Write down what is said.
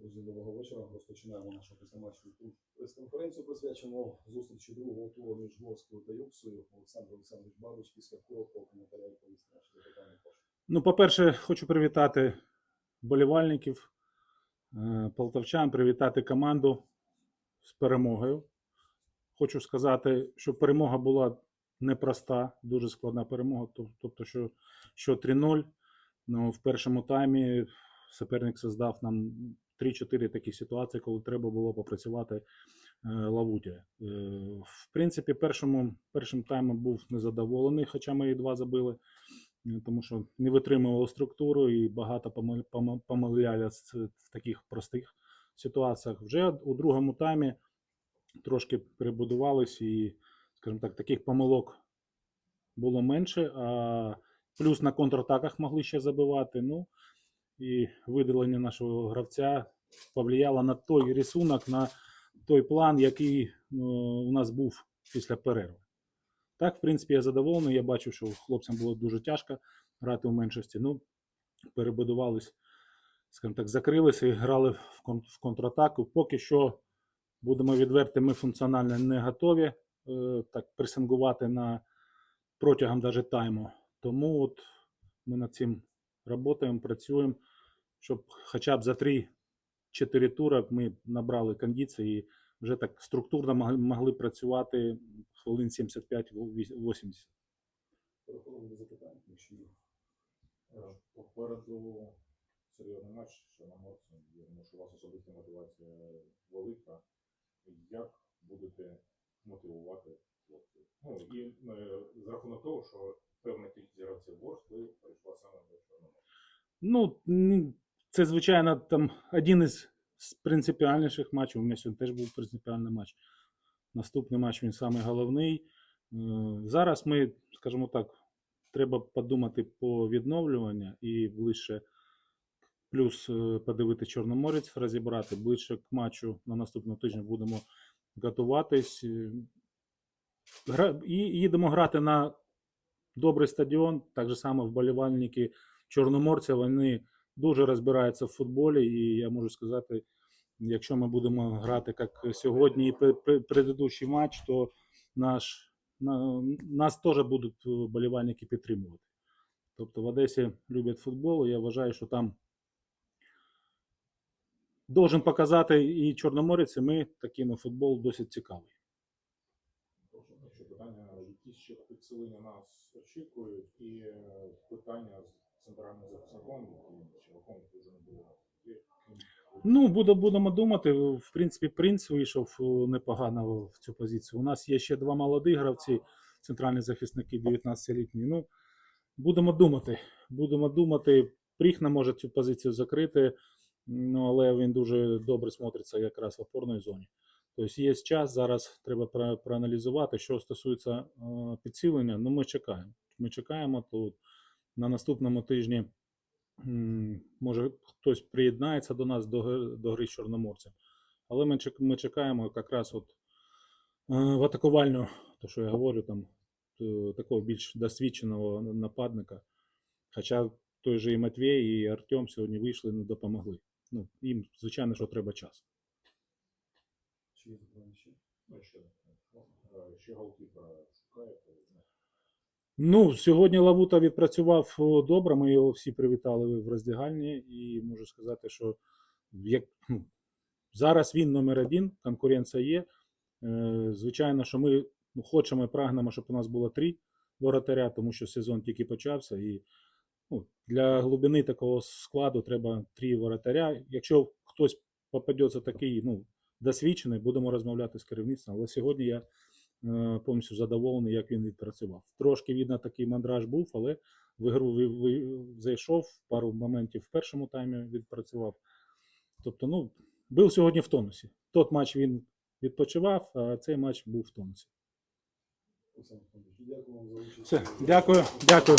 Друзі, доброго вечора. Розпочинаємо нашу післяматчну прес-конференцію, присвячену зустрічі другого туру між Ворською та Юксою. Олександр Олександрович Бабич після короткого коментаря відповісти на наші запитання. Ну, по-перше, хочу привітати болівальників, е, полтавчан, привітати команду з перемогою. Хочу сказати, що перемога була непроста, дуже складна перемога. Тобто, що, що 3-0. Ну, в першому таймі суперник создав нам 3-4 такі ситуації, коли треба було попрацювати е, Лавуті. Е, в принципі, першому, першим таймом був незадоволений, хоча ми і два забили. Е, тому що не витримували структуру і багато помил- помилялись в таких простих ситуаціях. Вже у другому таймі трошки перебудувались і, скажімо так, таких помилок було менше, а плюс на контратаках могли ще забивати. Ну і видалення нашого гравця повлияло на той рисунок, на той план, який е, у нас був після перерви. Так, в принципі, я задоволений. Я бачу, що хлопцям було дуже тяжко грати у меншості. Ну, перебудувались, скажімо так, закрилися і грали в, контратаку. Поки що, будемо відверти, ми функціонально не готові е, так пресингувати на протягом даже тайму. Тому от ми над цим працюємо, працюємо, щоб хоча б за 3-4 тури ми набрали кондиції і вже так структурно могли, працювати хвилин 75-80. Переходимо до запитань, якщо є. Е, Попереду серйозний матч Чорноморцем. Я думаю, що у вас особиста мотивація велика. Як будете мотивувати хлопців? Ну і е, за рахунок того, що певна кількість гравців до Чорноморця. Ну, це, звичайно, там один із принципіальніших матчів. У мене сьогодні теж був принципіальний матч. Наступний матч він самий головний. Е, Зараз ми, скажімо так, треба подумати по відновлюванню і ближче, плюс е, подивити Чорноморець, розібрати. Ближче к матчу на наступному тижні будемо готуватись. Е. І їдемо грати на добрий стадіон. Так же само вболівальники Чорноморця вони дуже розбираються в футболі, і я можу сказати, якщо ми будемо грати як сьогодні і пре- пре- предыдущий матч, то наш, на, нас теж будуть болівальники підтримувати. Тобто в Одесі люблять футбол, і я вважаю, що там должен показати і Чорноморець, і ми такий на футбол досить цікавий. Питання, ще підсилення нас очікують, і е, питання центральним захисником, яким чоловіком дуже не було. Ну, буде, будемо думати. В принципі, принц вийшов е, непогано в цю позицію. У нас є ще два молоді гравці, центральні захисники 19-літні. Ну, будемо думати. Будемо думати. Пріхна може цю позицію закрити, ну, але він дуже добре смотриться якраз в опорній зоні. Тобто є час, зараз треба проаналізувати. Що стосується е, підсилення, ну ми чекаємо. Ми чекаємо, то на наступному тижні Може, хтось приєднається до нас до, до гри з. Але ми, ми чекаємо якраз от, е, в атакувальню, то що я говорю, там, е, такого більш досвідченого нападника. Хоча той же і Матвій, і Артем сьогодні вийшли, не допомогли. Ну, їм, звичайно, що треба час. Ну, е, ще голкіпера шукаєте. Ну, сьогодні Лавута відпрацював добре. Ми його всі привітали в роздягальні, і можу сказати, що як, зараз він номер один, конкуренція є. Е, звичайно, що ми ну, хочемо і прагнемо, щоб у нас було три воротаря, тому що сезон тільки почався. І ну, для глибини такого складу треба три воротаря. Якщо хтось попадеться такий ну, досвідчений, будемо розмовляти з керівництвом. Але сьогодні я повністю задоволений, як він відпрацював. Трошки видно, такий мандраж був, але в ігру зайшов, пару моментів в першому таймі відпрацював. Тобто, ну, був сьогодні в тонусі. Тот матч він відпочивав, а цей матч був в тонусі. Все, дякую. Дякую.